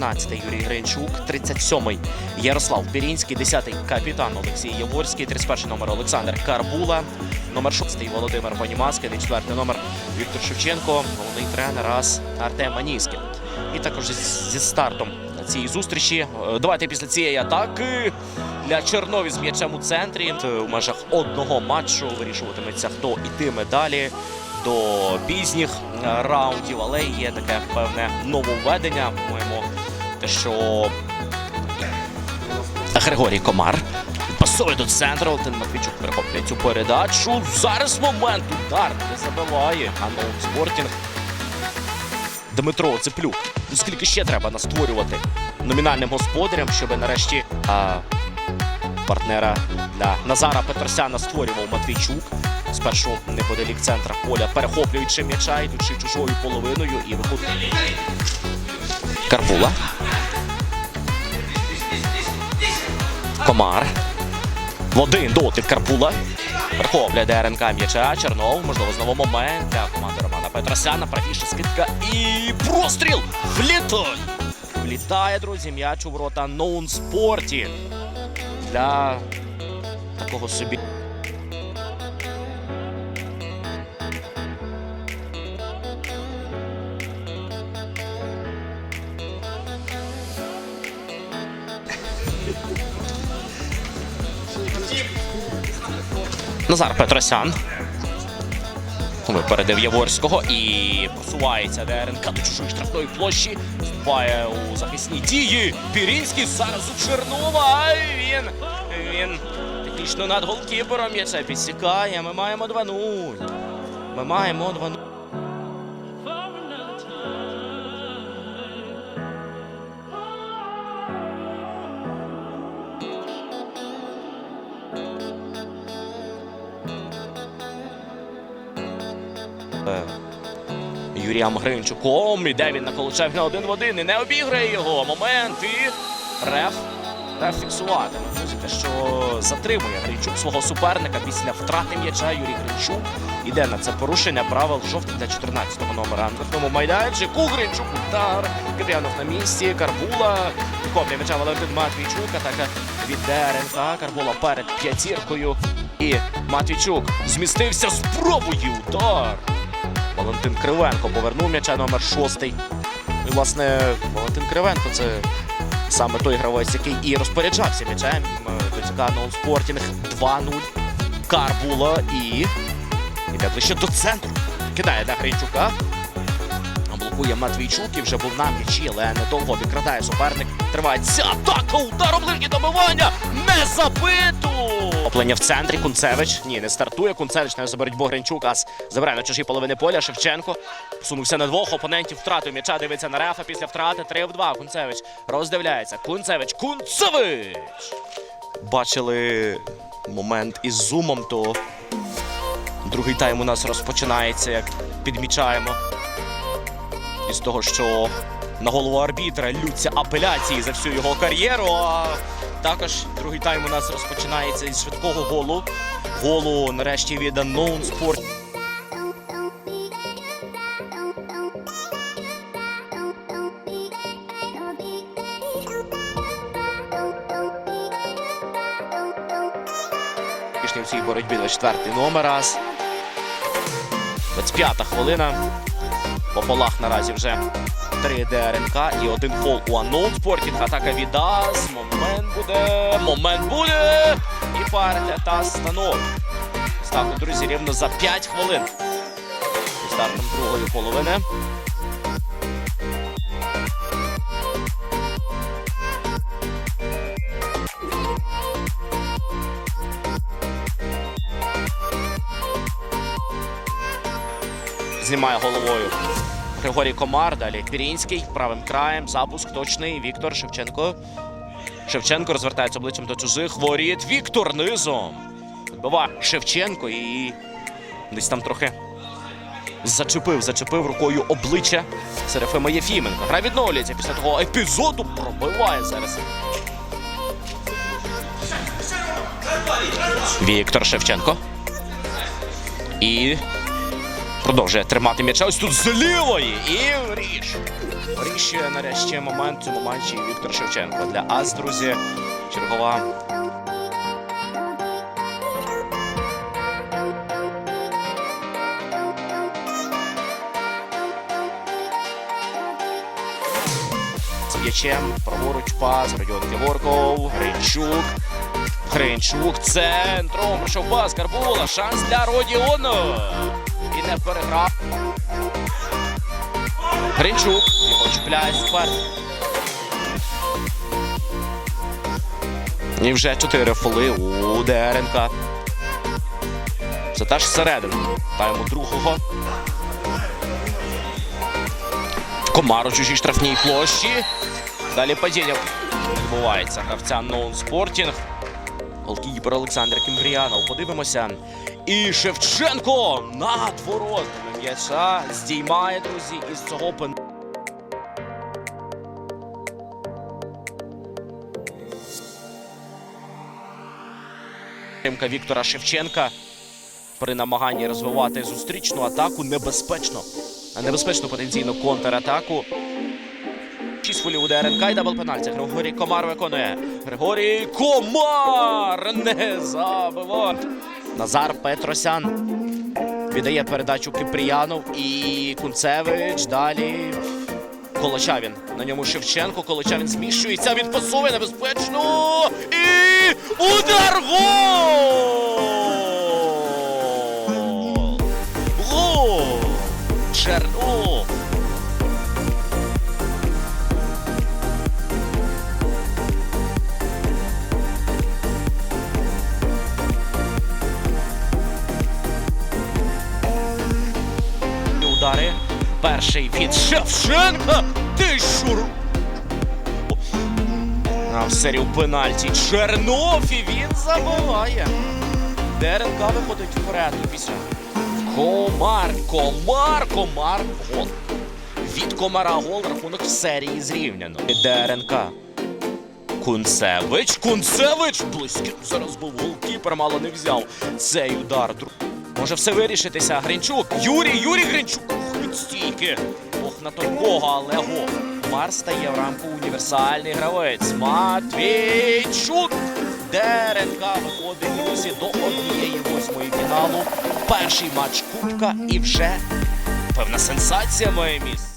14-й Юрій Гринчук, 37-й Ярослав Пірінський, 10-й капітан Олексій Яворський, 31-й номер Олександр Карбула, номер 6-й Володимир Понімаський, 4-й номер Віктор Шевченко, головний тренер АС Артем Маніськін. І також зі стартом цієї зустрічі. е, Давайте після цієї атаки для Чернові з м'ячем у центрі. Е, У межах одного матчу вирішуватиметься, хто ітиме далі до пізніх раундів, але є таке певне нововведення. Те, що Григорій Комар пасує до центру. Алтин Матвійчук перехоплює цю передачу. Зараз момент удар не забиває. А ноут спортінг. Дмитро Цеплюк. Ну, Скільки ще треба настворювати номінальним господарям, щоб нарешті а, партнера для Назара Петросяна створював Матвійчук. Спершу неподалік центра поля, перехоплюючи м'яча, йдучи чужою половиною і виходить. Карбула. Комар. В один дотик Карпула. Верховля ДРНК м'яча. Чернов. Можливо, знову момент для команди Романа Петросяна. Правіша скидка і простріл. Влітай! Влітає, друзі, м'яч у ворота ноунспорті. Для такого собі. Назар Петросян. Випередив Яворського і просувається ДРНК до чужої штрафної площі. Вступає у захисні дії. Пірінський зараз у Чернова. Він, він технічно над голкіпером м'яча підсікає. Ми маємо 2-0. Ми маємо 2-0. Юрієм Гринчуком. Іде він на Колочев на один в один і не обіграє його. Момент і реф. Реф фіксуватиме. Те, що затримує Гринчук свого суперника після втрати м'яча Юрій Гринчук. Іде на це порушення правил жовтих для 14-го номера. На штрафному майданчику Гринчук удар. Кирянов на місці. Карбула. Копля м'яча Валентин Матвійчук. Атака від ДРНК. Карбула перед п'ятіркою. І Матвійчук змістився з пробою. Удар. Валентин Кривенко повернув м'яча номер шостий. І, власне, Валентин Кривенко це саме той гравець, який і розпоряджався м'ячем до ЦК Спортінг 2-0. Карбула і іде ближче до центру. Кидає на Гринчука. Блокує Матвійчук і вже був на м'ячі, але недовго відкрадає суперник. Тривається атака, удар ближнє добивання. Не забито! Оплення в центрі. Кунцевич. Ні, не стартує. Кунцевич не за боротьбу Гринчук, а забирає на чужі половини поля. Шевченко посунувся на двох опонентів. Втратив м'яча. Дивиться на рефа після втрати. 3 в 2. Кунцевич роздивляється. Кунцевич. Кунцевич! Бачили момент із зумом, то другий тайм у нас розпочинається, як підмічаємо із того, що на голову арбітра лються апеляції за всю його кар'єру. А також другий тайм у нас розпочинається із швидкого голу. Голу нарешті від Unknown Sport. В цій боротьбі 24 номер раз. 25 хвилина. По полах наразі вже 3 ДРНК і один фол у Unknown Спортінг. Атака від АС. Момент буде. Момент буде. І партія та станок. Ставку, друзі, рівно за 5 хвилин. Стартом другої половини. Знімає головою Григорій Комар. Далі Пірінський. Правим краєм. Запуск точний. Віктор Шевченко. Шевченко розвертається обличчям до чужих воріт. Віктор низом. Відбиває Шевченко і десь там трохи зачепив, зачепив рукою обличчя Серафима Єфіменко. Гра відновлюється після того епізоду. Пробиває зараз. Віктор Шевченко. І Продовжує тримати м'яча. Ось тут з лівої. І ріж. Вирішує нарешті момент цьому матчі Віктор Шевченко. Для Ас, друзі, чергова. З м'ячем, праворуч пас, Родіон Кеворков, Гринчук. Гринчук центром. Пройшов пас, Карбула. Шанс для Родіону. І не переграв. Гринчук. Його чіпляє сквер. І вже чотири фоли у Деренка. Це теж середина. Тайму другого. Комар у чужій штрафній площі. Далі падіння відбувається гравця Ноун Спортінг. Голкіпер Олександр Кімбріянов. Подивимося. І Шевченко над воротами м'яча здіймає, друзі, із цього пен. Підтримка Віктора Шевченка при намаганні розвивати зустрічну атаку небезпечно. Небезпечну потенційну контратаку. Шість фолів у ДРНК і дабл пенальті. Григорій Комар виконує. Григорій Комар не забиває. Назар Петросян віддає передачу Кипріянов і Кунцевич. Далі Колочавін. На ньому Шевченко. Колочавін зміщується. Він пасує небезпечно. І удар гол! Удари. Перший від Шевченка. Ти ру- А в серію пенальті Чернов і він забиває. ДРНК виходить вперед після. Комар, комар, комар. Гол. Від комара гол рахунок в серії зрівняно. ДРНК. Кунцевич, Кунцевич! Близьким зараз був голкіпер, мало не взяв цей удар. Може все вирішитися. Гринчук. Юрій, Юрій Гринчук. Стійки. Ох, на тонкого, але го. Марс стає в рамку універсальний гравець. Матвійчук. Деренка виходить друзі до однієї восьмої фіналу. Перший матч Кубка і вже певна сенсація має місце.